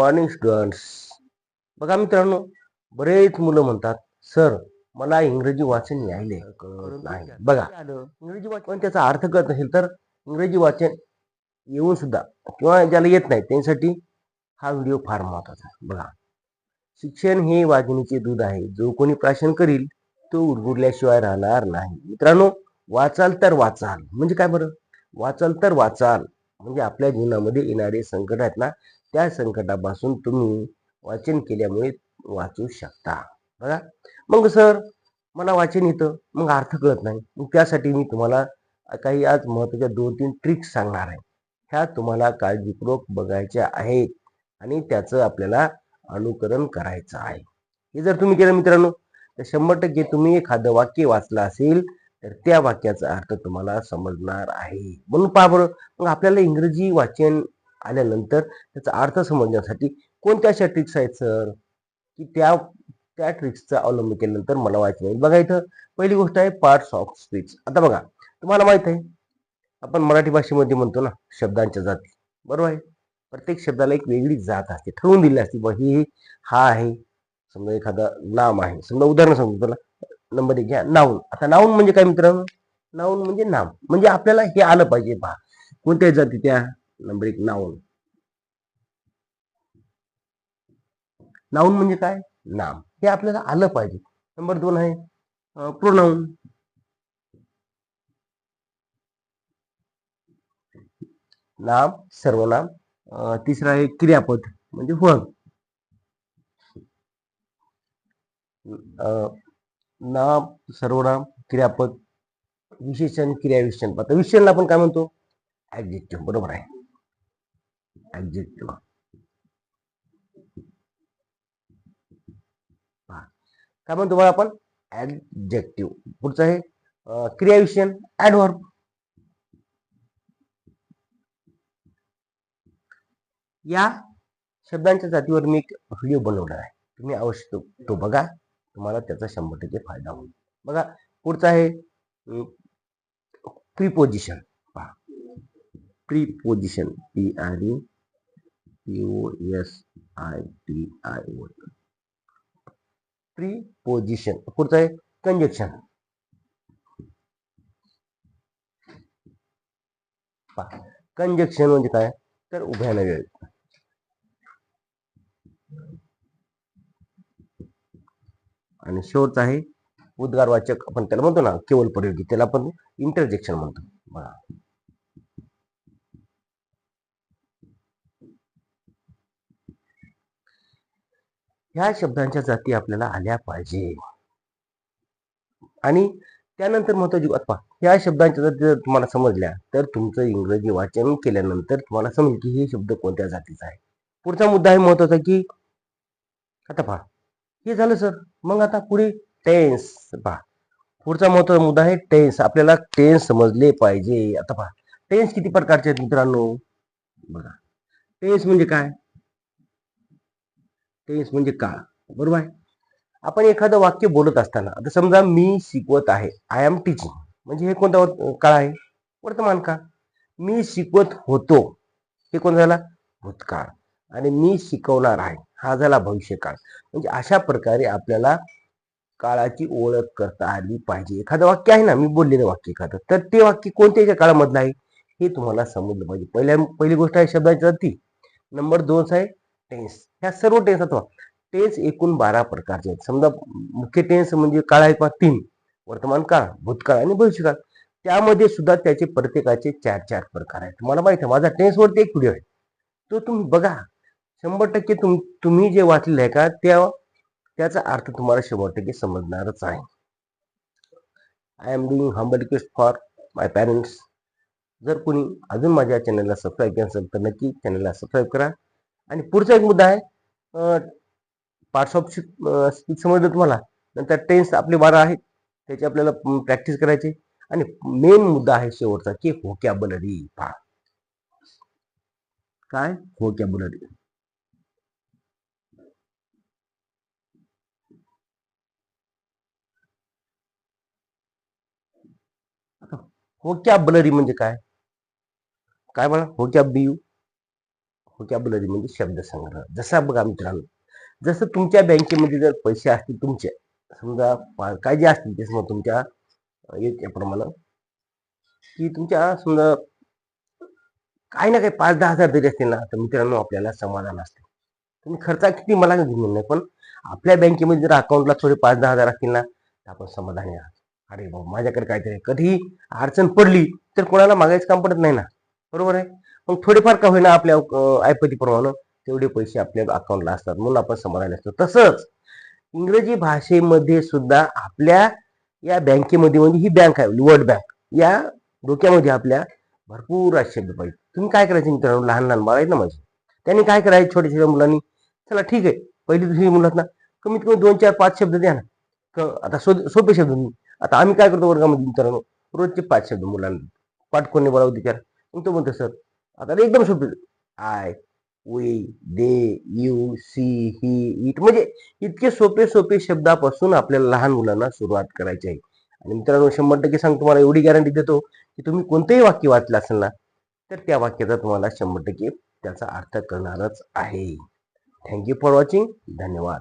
Morning students बघा मित्रांनो बरेच मुलं म्हणतात सर मला इंग्रजी वाचन यायले नाही बघा इंग्रजी वाचन. त्याचा अर्थ कळत नसेल तर इंग्रजी वाचन येऊन सुद्धा किंवा ज्याला येत नाही त्यांच्यासाठी हा व्हिडिओ फार महत्त्वाचा आहे. बघा. शिक्षण हे वाघिणीचे दूध आहे. जो कोणी प्राशन करील तो उडगुरल्याशिवाय राहणार नाही. मित्रांनो वाचाल तर वाचाल. म्हणजे काय बरं? वाचाल तर वाचाल. म्हणजे आपल्या जीवनामध्ये येणारे संकट आहेत ना त्या संकटापासून तुम्ही वाचन केल्यामुळे वाचू शकता. बघा. मग सर मला वाचन येतं. मग अर्थ कळत नाही. मग त्यासाठी मी तुम्हाला काही आज महत्त्वाच्या दोन तीन ट्रिक्स सांगणार आहे. ह्या तुम्हाला काळजीपूर्वक बघायच्या आहेत आणि त्याचं आपल्याला अनुकरण करायचं आहे. हे जर तुम्ही केलं मित्रांनो तर शंभर टक्के तुम्ही एखादं वाक्य वाचलं असेल तर त्या वाक्याचा अर्थ तुम्हाला समजणार आहे. म्हणून पहा बरं. मग आपल्याला इंग्रजी वाचन आल्यानंतर त्याचा अर्थ समजण्यासाठी कोणत्या अशा ट्रिक्स आहेत सर की त्या त्या ट्रिक्सचा अवलंब केल्यानंतर मला वाचन येईल बघा इथं पहिली गोष्ट आहे पार्ट्स ऑफ स्पीच आता बघा तुम्हाला माहीत आहे आपण मराठी भाषेमध्ये म्हणतो ना शब्दांच्या जाती. बरोबर आहे? प्रत्येक शब्दाला एक वेगळी जात असते. ठरवून दिली असते बघ ही हा आहे. समजा एखादा नाम आहे. समजा उदाहरण सांगतो तुला. नंबर एक घ्या नाऊन आता नाऊन म्हणजे काय मित्रांनो? नाऊन म्हणजे नाम. म्हणजे आपल्याला हे आलं पाहिजे पहा. कोणत्या जाती त्या नंबर एक नाऊन. नाऊन म्हणजे काय? नाम. हे आपल्याला आलं पाहिजे. नंबर दोन आहे प्रोनाऊन. नाम सर्वनाम. तिसरा आहे क्रियापद म्हणजे वग नाम सर्वनाम क्रियापद विशेषण क्रियाविशेषण. आता विशेषणला आपण काय म्हणतो? ऍडजेक्टिव्ह बरोबर आहे. Adjective. काय म्हणतो बघा आपण? ऍडजेक्टिव्ह पुढचं आहे क्रियाविशन ऍडव्हर्ब या शब्दांच्या जातीवर मी एक व्हिडिओ बनवणार आहे. तुम्ही अवश्य तो बघा. तुम्हाला त्याचा शंभर टक्के फायदा होईल. बघा पुढचा आहे प्रिपोजिशन पहा. Preposition P R E O S I T I O preposition पुढचं आहे कंजेक्शन कंजेक्शन म्हणजे काय? तर उभ्या वेळ. आणि शेवटचा आहे उद्गारवाचक आपण त्याला म्हणतो ना केवळ परिवर्ती त्याला आपण इंटरजेक्शन म्हणतो. बघा. ह्या शब्दांच्या जाती आपल्याला आल्या पाहिजे. आणि त्यानंतर महत्वाची अथवा पहा ह्या शब्दांच्या जाती जर तुम्हाला समजल्या तर तुमचं इंग्रजी वाचन केल्यानंतर तुम्हाला समजेल की हे शब्द कोणत्या जातीचा आहे. पुढचा मुद्दा आहे महत्त्वाचा की आता पहा हे झालं सर मग आता पुढे टेन्स पहा. पुढचा महत्त्वाचा मुद्दा आहे टेन्स आपल्याला टेन्स समजले पाहिजे. आता पहा टेन्स किती प्रकारचे आहेत मित्रांनो? बघा. टेन्स म्हणजे काय? टेन्स म्हणजे काळ. बरोबर आहे? आपण एखादं वाक्य बोलत असताना आता समजा मी शिकवत आहे आय एम टीचिंग म्हणजे हे कोणता काळ आहे. वर्तमान काळ. मी शिकवत होतो. हे कोण झाला? भूतकाळ. आणि मी शिकवणार आहे. हा झाला भविष्यकाळ. म्हणजे अशा प्रकारे आपल्याला काळाची ओळख करता आली पाहिजे. एखादं वाक्य आहे ना मी बोललेलं वाक्य एखादं तर ते वाक्य कोणत्याच्या काळामधलं आहे? हे तुम्हाला समजलं पाहिजे. पहिल्या पहिली गोष्ट आहे शब्दाची ती नंबर दोन आहे टेन्स ह्या सर्व टेन्स अथवा टेन्स एकूण बारा प्रकारचे आहेत. समजा मुख्य टेन्स म्हणजे काळ आहे पहा तीन वर्तमान काळ भूतकाळ आणि भविष्यकाळ. त्यामध्ये सुद्धा त्याचे प्रत्येकाचे चार चार प्रकार आहेत. तुम्हाला माहिती आहे माझा टेन्सवरती एक व्हिडिओ आहे. तो तुम्ही बघा. शंभर टक्के तुम तुम्ही जे वाचलेलं आहे का त्या त्याचा अर्थ तुम्हाला शंभर टक्के समजणारच आहे. I am doing humble request for my parents जर कोणी अजून माझ्या चॅनलला सबस्क्राईब केलं असेल तर नक्की चॅनलला सबस्क्राईब करा. आणि पुढचा एक मुद्दा आहे पार्ट्स ऑफ स्पीच समजलं तुम्हाला. नंतर टेन्स आपले बारा आहेत त्याची आपल्याला प्रॅक्टिस करायची आणि मेन मुद्दा आहे शेवटचा की होकॅबलरी पहा काय? होकॅबलरी होकॅबलरी म्हणजे काय? काय बघा होकॅब बी यू व्होकॅब्युलरी म्हणजे शब्दसंग्रह जसा बघा मित्रांनो जसं तुमच्या बँकेमध्ये जर पैसे असतील तुमचे समजा पा- काय जे असतील ते समजा तुमच्या अं, याच्याप्रमाणे की तुमच्या समजा काही ना काही पाच दहा हजार जरी असतील ना तर मित्रांनो आपल्याला समाधान असते. तुम्ही खर्चा किती मला घेऊन नाही पण आपल्या बँकेमध्ये जर अकाउंटला थोडे पाच दहा हजार असतील ना तर आपण समाधानी आहात. अरे बाबा माझ्याकडे काहीतरी कधी अडचण पडली तर कोणाला मागायचं काम पडत नाही ना. बरोबर आहे? मग थोडेफार का होईना आपल्या ऐपतीप्रमाणे तेवढे पैसे आपल्या अकाउंटला असतात. म्हणून आपण समाधान असतो. तसंच इंग्रजी भाषेमध्ये सुद्धा आपल्या या बँकेमध्ये म्हणजे ही बँक आहे वर्ल्ड बँक या डोक्यामध्ये आपल्या भरपूर असे शब्द पाहिजे. तुम्ही काय करायचे मित्रांनो? लहान लहान बाळ आहेत ना माझे. त्यांनी काय करायचे? छोट्या छोट्या मुलांनी चला ठीक आहे. पहिली दुसरी मुलात ना कमीत कमी दोन चार पाच शब्द द्या ना. आता सो- सोपे शब्द नाही. आता आम्ही काय करतो वर्गामध्ये मित्रांनो? रोजचे पाच शब्द मुलांना. पाठ कोणी बोलावं विचार मग तो म्हणतो सर आता एकदम सोपे I we they you she he it. म्हणजे इतके सोपे सोपे शब्दापासून आपल्याला लहान मुलांना सुरुवात करायची आहे. आणि मित्रांनो शंभर टक्के सांग तुम्हाला एवढी गॅरंटी देतो की तुम्ही कोणतंही वाक्य वाचलं असेल ना तर त्या वाक्याचा तुम्हाला शंभर टक्के त्याचा अर्थ करणारच आहे. थँक्यू फॉर वॉचिंग धन्यवाद.